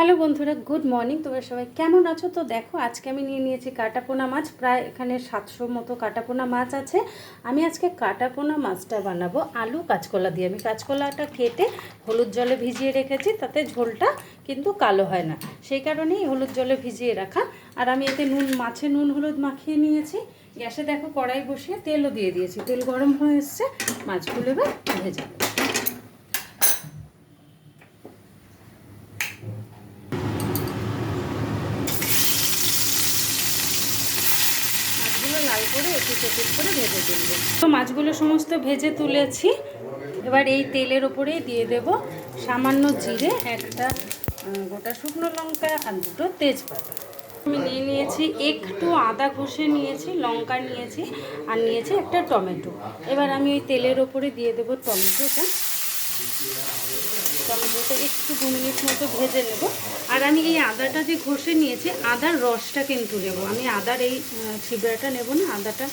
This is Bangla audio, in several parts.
হ্যালো বন্ধুরা, গুড মর্নিং। তোমরা সবাই কেমন আছো? তো দেখো, আজকে আমি নিয়ে নিয়েছি কাটাপোনা মাছ। প্রায় এখানে সাতশো মতো কাটাপোনা মাছ আছে। আমি আজকে কাটাপোনা মাছটা বানাবো। আলু কাঁচকলা দিয়ে। আমি কাঁচকলাটা কেটে হলুদ জলে ভিজিয়ে রেখেছি, তাতে ঝোলটা কিন্তু কালো হয় না। সেই কারণেই হলুদ জলে ভিজিয়ে রাখা। আর আমি এতে নুন, মাছে নুন, হলুদ মাখিয়ে নিয়েছি। গ্যাসে দেখো কড়াই বসিয়ে তেলও দিয়ে দিয়েছি। তেল গরম হয়ে এসছে, মাছগুলো এবার ভেজে নেব। মাছগুলো লাল করে একটু এপিট করে ভেজে তুলব। তো মাছগুলো সমস্ত ভেজে তুলেছি। এবার এই তেলের ওপরেই দিয়ে দেব সামান্য জিরে, একটা গোটা শুকনো লঙ্কা আর দুটো তেজপাতা। আমি নিয়ে নিয়েছি, একটু আদা ঘষে নিয়েছি, লঙ্কা নিয়েছি আর নিয়েছি একটা টমেটো। এবার আমি ওই তেলের ওপরে দিয়ে দেবো টমেটোটা। টমেটোটা একটু দু মিনিট মতো ভেজে নেব। আর আমি এই আদাটা যে ঘষে নিয়েছি, আদার রসটা কিন্তু নেব। আমি আদার এই ছিবড়াটা নেব না, আদাটা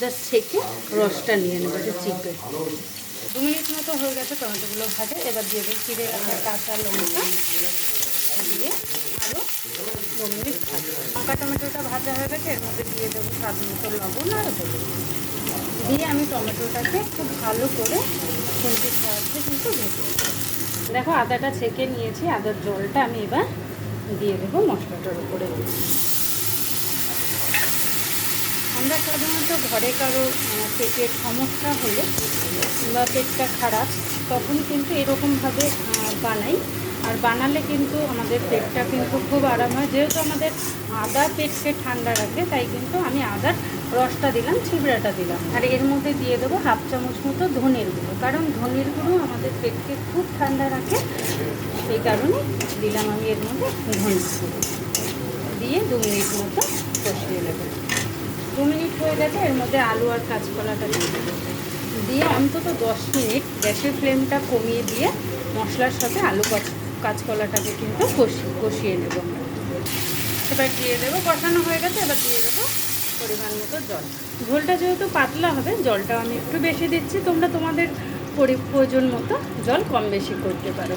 জাস্ট ছেঁকে রসটা নিয়ে নেব, যে চিপে দু মিনিট মতো হয়ে গেছে টমেটোগুলো ভাজে। এবার দিয়ে দেবো চিড়ে কাঁচা লঙ্কা। দিয়ে আরও দু মিনিট লঙ্কা টমেটোটা ভাজা হয়ে গেছে, এর মধ্যে দিয়ে দেবো স্বাদ মতো লবণ আর দিয়ে আমি টমেটোটাকে খুব ভালো করে সাহায্যে কিন্তু দেখো, আদাটা ছেঁকে নিয়েছি, আদার জলটা আমি এবার দিয়ে দেবো মশলাটার উপরে। আমরা সাধারণত ঘরে কারও পেটের সমস্যা হলে বা পেটটা খারাপ, তখন কিন্তু এরকমভাবে বানাই। আর বানালে কিন্তু আমাদের পেটটা কিন্তু খুব আরাম হয়। যেহেতু আমাদের আদা পেটকে ঠান্ডা রাখে, তাই কিন্তু আমি আদার রসটা দিলাম, ছিবড়াটা দিলাম। আর এর মধ্যে দিয়ে দেবো হাফ চামচ মতো ধনের গুঁড়ো। কারণ ধনের গুঁড়ো আমাদের পেটকে খুব ঠান্ডা রাখে, সেই কারণে দিলাম আমি এর মধ্যে ধনের গুঁড়ো। দিয়ে দু মিনিট মতো কষিয়ে নেব। দু মিনিট হয়ে গেছে, এর মধ্যে আলু আর কাঁচকলাটা দিয়ে দেবো। দিয়ে অন্তত দশ মিনিট গ্যাসের ফ্লেমটা কমিয়ে দিয়ে মশলার সাথে আলু কাঁচ, কাঁচকলাটাকে কিন্তু কষি, কষিয়ে নেব। এবার দিয়ে দেবো, কষানো হয়ে গেছে, এবার দিয়ে দেবো পরিমাণ মতো জল। ঝোলটা যেহেতু পাতলা হবে জলটা আমি একটু বেশি দিচ্ছি। তোমরা তোমাদের পরি- প্রয়োজন মতো জল কম বেশি করতে পারো।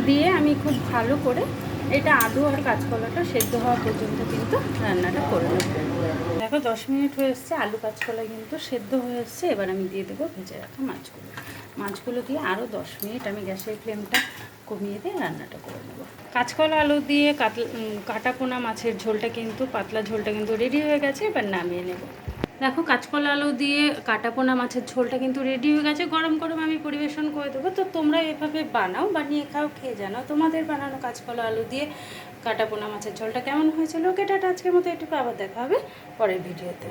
দিয়ে আমি খুব ভালো করে এটা আলু আর কাঁচকলাটা সেদ্ধ হওয়া পর্যন্ত কিন্তু রান্নাটা করে নেব। দেখো, দশ মিনিট হয়ে এসছে, আলু কাঁচকলা কিন্তু সেদ্ধ হয়ে এসছে। এবার আমি দিয়ে দেবো ভেজে রাখা মাছগুলো। মাছগুলো দিয়ে আরও দশ মিনিট আমি গ্যাসের ফ্লেমটা কমিয়ে দিয়ে রান্নাটা করে নেব। কাঁচকলা আলু দিয়ে কাটা পোনা মাছের ঝোলটা কিন্তু, পাতলা ঝোলটা কিন্তু রেডি হয়ে গেছে, এবার নামিয়ে নেব। দেখো, কাঁচকলা আলু দিয়ে কাটাপোনা মাছের ঝোলটা কিন্তু রেডি হয়ে গেছে, গরম গরম আমি পরিবেশন করে দেবো। তো তোমরা এভাবে বানাও, বানিয়ে খাও খেয়ে জানাও তোমাদের বানানো কাঁচকলা আলু দিয়ে কাটাপোনা মাছের ঝোলটা কেমন হয়েছিল? ওকে, টাটা, আজকের মতো এটুকু, আবার দেখা হবে পরের ভিডিওতে।